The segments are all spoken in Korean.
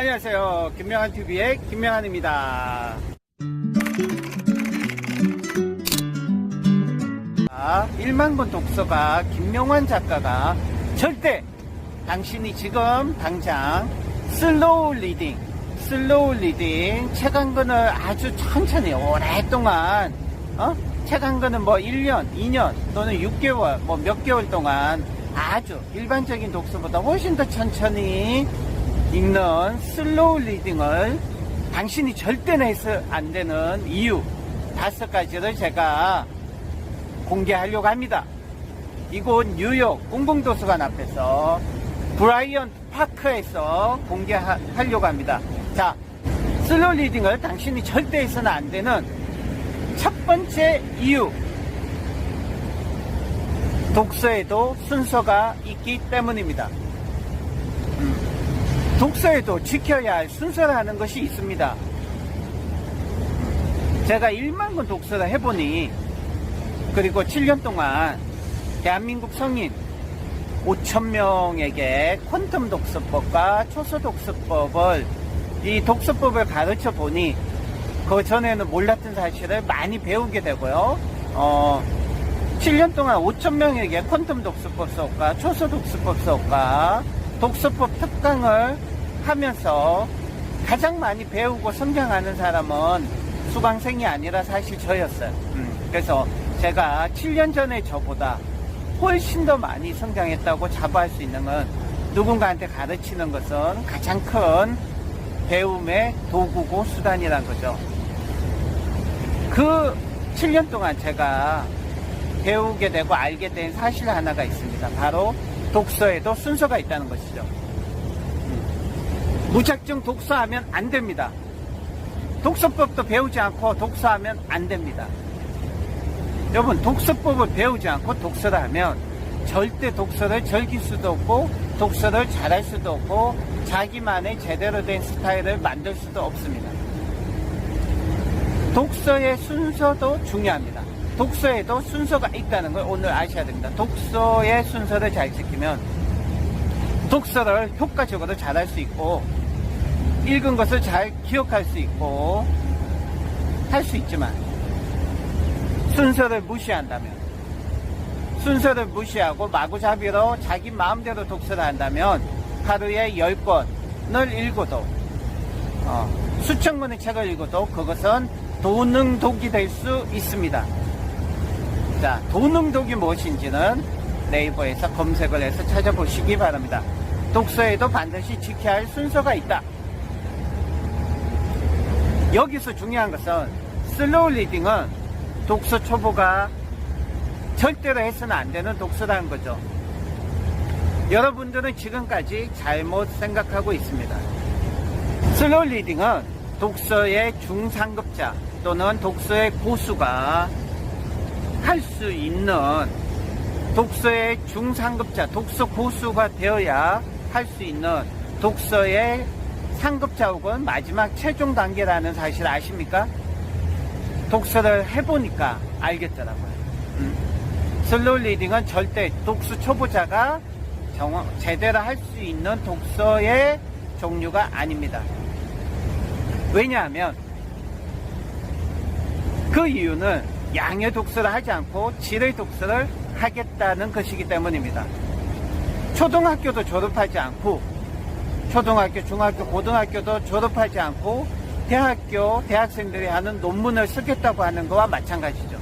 안녕하세요. 김명한 TV의 김명한입니다. 아, 1만 권 독서가 김명환 작가가 절대 당신이 지금 당장 슬로우 리딩, 슬로우 리딩 책 한 권을 아주 천천히 오랫동안 어? 책 한 권은 뭐 1년, 2년 또는 6개월, 뭐 몇 개월 동안 아주 일반적인 독서보다 훨씬 더 천천히 읽는 슬로우 리딩을 당신이 절대 내서 안 되는 이유 다섯 가지를 제가 공개하려고 합니다. 이곳 뉴욕 공공도서관 앞에서 브라이언 파크에서 공개하려고 합니다. 자, 슬로우 리딩을 당신이 절대 해서는 안 되는 첫 번째 이유. 독서에도 순서가 있기 때문입니다. 음, 독서에도 지켜야 할 순서라는 것이 있습니다. 제가 1만 권 독서를 해보니 그리고 7년 동안 대한민국 성인 5천명에게 퀀텀 독서법과 초서 독서법을 이 독서법을 가르쳐 보니 그 전에는 몰랐던 사실을 많이 배우게 되고요. 어, 7년 동안 5천명에게 퀀텀 독서법 수업과 초서 독서법 수업과 독서법 특강을 하면서 가장 많이 배우고 성장하는 사람은 수강생이 아니라 사실 저였어요. 음, 그래서 제가 7년 전에 저보다 훨씬 더 많이 성장했다고 자부할 수 있는 건 누군가한테 가르치는 것은 가장 큰 배움의 도구고 수단이란 거죠. 그 7년 동안 제가 배우게 되고 알게 된 사실 하나가 있습니다. 바로 독서에도 순서가 있다는 것이죠. 음. 무작정 독서하면 안 됩니다. 독서법도 배우지 않고 독서하면 안 됩니다. 여러분 독서법을 배우지 않고 독서를 하면 절대 독서를 즐길 수도 없고 독서를 잘할 수도 없고 자기만의 제대로 된 스타일을 만들 수도 없습니다. 독서의 순서도 중요합니다. 독서에도 순서가 있다는 걸 오늘 아셔야 됩니다. 독서의 순서를 잘 지키면 독서를 효과적으로 잘 할 수 있고 읽은 것을 잘 기억할 수 있고 할 수 있지만 순서를 무시한다면 순서를 무시하고 마구잡이로 자기 마음대로 독서를 한다면 하루에 10권을 읽어도 어, 수천 권의 책을 읽어도 그것은 도능독이 될 수 있습니다. 자, 도능독이 무엇인지는 네이버에서 검색을 해서 찾아보시기 바랍니다. 독서에도 반드시 지켜야 할 순서가 있다. 여기서 중요한 것은 슬로우 리딩은 독서 초보가 절대로 해서는 안 되는 독서라는 거죠. 여러분들은 지금까지 잘못 생각하고 있습니다. 슬로우 리딩은 독서의 중상급자 또는 독서의 고수가 할 수 있는 독서의 중상급자, 독서 고수가 되어야 할 수 있는 독서의 상급자 혹은 마지막 최종 단계라는 사실 아십니까? 독서를 해보니까 알겠더라고요. 음. 슬로우 리딩은 절대 독서 초보자가 정확, 제대로 할 수 있는 독서의 종류가 아닙니다. 왜냐하면 그 이유는 양의 독서를 하지 않고 질의 독서를 하겠다는 것이기 때문입니다. 초등학교도 졸업하지 않고 초등학교, 중학교, 고등학교도 졸업하지 않고 대학교, 대학생들이 하는 논문을 쓰겠다고 하는 것과 마찬가지죠.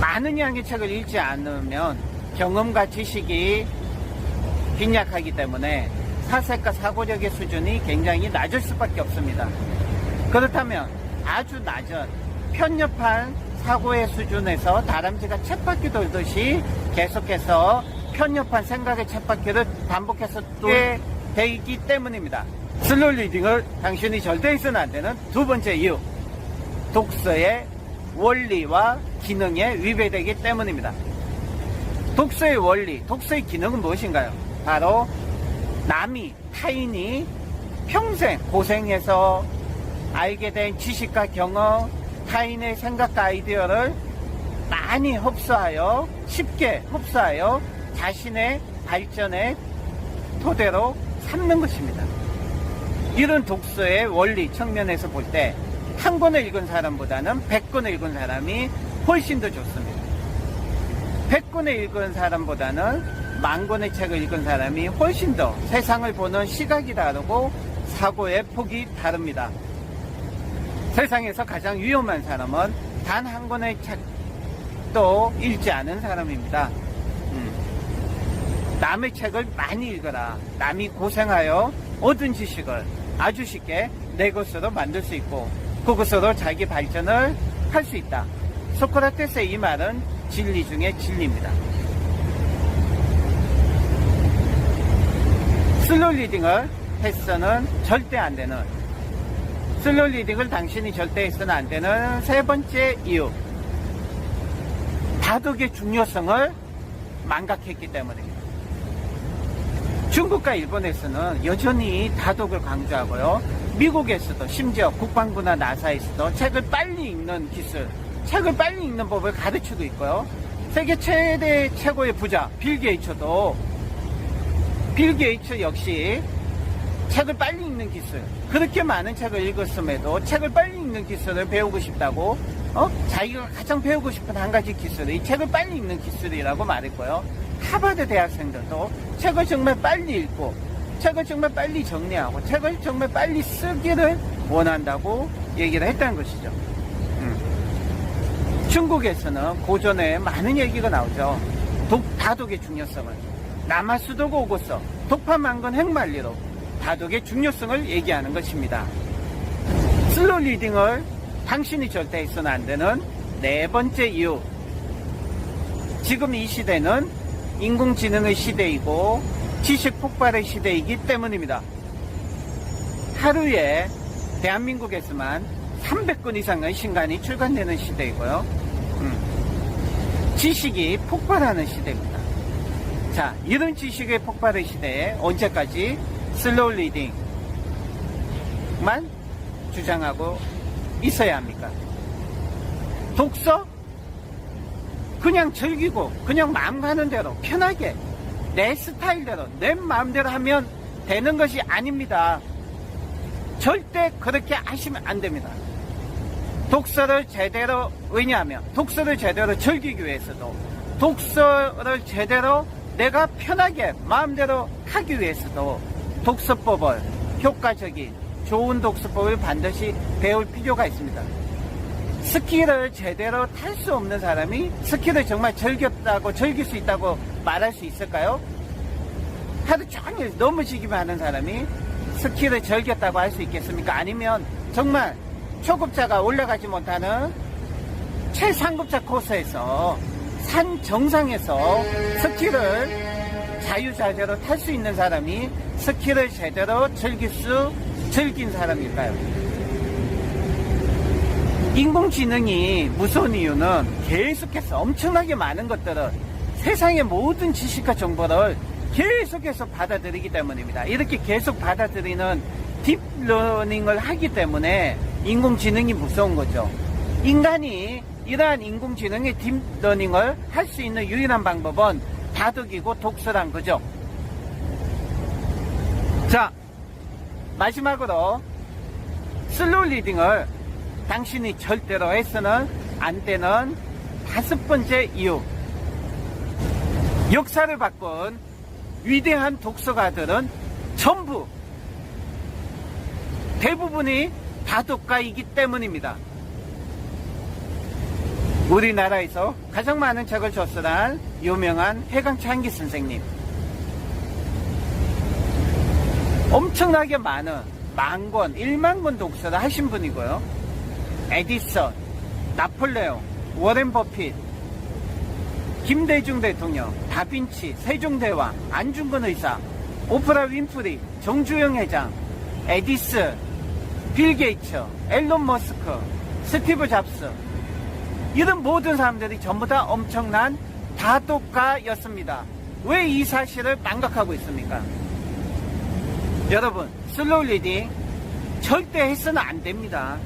많은 양의 책을 읽지 않으면 경험과 지식이 빈약하기 때문에 사색과 사고력의 수준이 굉장히 낮을 수밖에 없습니다. 그렇다면 아주 낮은 편협한 사고의 수준에서 다람쥐가 쳇바퀴 돌듯이 계속해서 편협한 생각의 쳇바퀴를 반복해서 돌게 되기 때문입니다. 슬로우 리딩을 당신이 절대 있어는 안 되는 두 번째 이유. 독서의 원리와 기능에 위배되기 때문입니다. 독서의 원리, 독서의 기능은 무엇인가요? 바로 남이, 타인이 평생 고생해서 알게 된 지식과 경험, 타인의 생각과 아이디어를 많이 흡수하여, 쉽게 흡수하여 자신의 발전의 토대로 삼는 것입니다. 이런 독서의 원리 측면에서 볼 때 한 권을 읽은 사람보다는 100권을 읽은 사람이 훨씬 더 좋습니다. 100권을 읽은 사람보다는 만 권의 책을 읽은 사람이 훨씬 더 세상을 보는 시각이 다르고 사고의 폭이 다릅니다. 세상에서 가장 위험한 사람은 단 한 권의 책도 읽지 않은 사람입니다. 음. 남의 책을 많이 읽어라. 남이 고생하여 얻은 지식을 아주 쉽게 내 것으로 만들 수 있고 그것으로 자기 발전을 할 수 있다. 소크라테스의 이 말은 진리 중에 진리입니다. 슬로우 리딩을 해서는 절대 안 되는 슬로우 리딩을 당신이 절대 해서는 안 되는 세 번째 이유 다독의 중요성을 망각했기 때문입니다. 중국과 일본에서는 여전히 다독을 강조하고요. 미국에서도 심지어 국방부나 나사에서도 책을 빨리 읽는 기술, 책을 빨리 읽는 법을 가르치고 있고요. 세계 최대 최고의 부자 빌 게이츠도 빌 게이츠 역시 책을 빨리 읽는 기술. 그렇게 많은 책을 읽었음에도 책을 빨리 읽는 기술을 배우고 싶다고, 어? 자기가 가장 배우고 싶은 한 가지 기술이 책을 빨리 읽는 기술이라고 말했고요. 하버드 대학생들도 책을 정말 빨리 읽고, 책을 정말 빨리 정리하고, 책을 정말 빨리 쓰기를 원한다고 얘기를 했다는 것이죠. 음. 중국에서는 고전에 많은 얘기가 나오죠. 독, 다독의 중요성을. 남아수도고 오고서 독파만건 핵만리로 다독의 중요성을 얘기하는 것입니다. 슬로 리딩을 당신이 절대 해서는 안 되는 네 번째 이유. 지금 이 시대는 인공지능의 시대이고 지식 폭발의 시대이기 때문입니다. 하루에 대한민국에서만 300건 이상의 신간이 출간되는 시대이고요. 음, 지식이 폭발하는 시대입니다. 자, 이런 지식의 폭발의 시대에 언제까지 슬로우 리딩만 주장하고 있어야 합니까? 독서? 그냥 즐기고, 그냥 마음 가는 대로, 편하게, 내 스타일대로, 내 마음대로 하면 되는 것이 아닙니다. 절대 그렇게 하시면 안 됩니다. 독서를 제대로, 왜냐하면, 독서를 제대로 즐기기 위해서도, 독서를 제대로 내가 편하게 마음대로 하기 위해서도 독서법을 효과적인 좋은 독서법을 반드시 배울 필요가 있습니다. 스키를 제대로 탈 수 없는 사람이 스키를 정말 즐겼다고 즐길 수 있다고 말할 수 있을까요? 하루 종일 넘어지기만 하는 사람이 스키를 즐겼다고 할 수 있겠습니까? 아니면 정말 초급자가 올라가지 못하는 최상급자 코스에서 산 정상에서 스키를 자유자재로 탈 수 있는 사람이 스키를 제대로 즐길 수, 즐긴 사람일까요? 인공지능이 무서운 이유는 계속해서 엄청나게 많은 것들을 세상의 모든 지식과 정보를 계속해서 받아들이기 때문입니다. 이렇게 계속 받아들이는 딥러닝을 하기 때문에 인공지능이 무서운 거죠. 인간이 이러한 인공지능의 딥러닝을 할 수 있는 유일한 방법은 다독이고 독서란 거죠. 자, 마지막으로 슬로우 리딩을 당신이 절대로 해서는 안 되는 다섯 번째 이유. 역사를 바꾼 위대한 독서가들은 전부 대부분이 다독가이기 때문입니다. 우리나라에서 가장 많은 책을 저술한 유명한 해강차 한기 선생님. 엄청나게 많은 만 권, 1만 권 독서를 하신 분이고요. 에디슨, 나폴레옹, 워렌 버핏, 김대중 대통령, 다빈치, 세종대왕, 안중근 의사, 오프라 윈프리, 정주영 회장, 에디슨, 빌 게이츠, 앨런 머스크, 스티브 잡스, 이런 모든 사람들이 전부 다 엄청난 다독가였습니다. 왜 이 사실을 망각하고 있습니까? 여러분, 슬로우 리딩 절대 해서는 안 됩니다.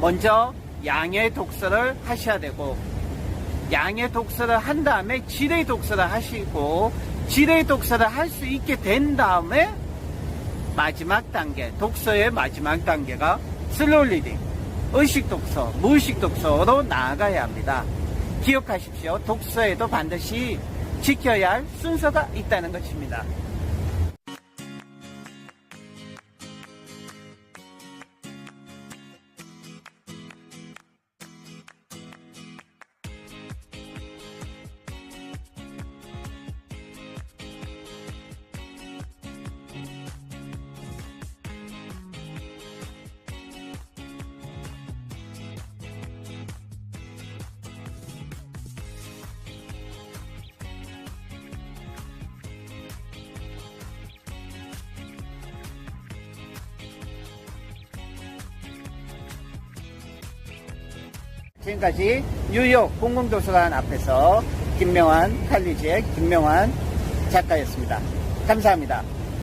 먼저 양의 독서를 하셔야 되고, 양의 독서를 한 다음에 질의 독서를 하시고, 질의 독서를 할 수 있게 된 다음에 마지막 단계, 독서의 마지막 단계가 슬로우 리딩, 의식 독서, 무의식 독서로 나아가야 합니다. 기억하십시오. 독서에도 반드시 지켜야 할 순서가 있다는 것입니다. 지금까지 뉴욕 공공도서관 앞에서 김명환 칼리지의 김명환 작가였습니다. 감사합니다.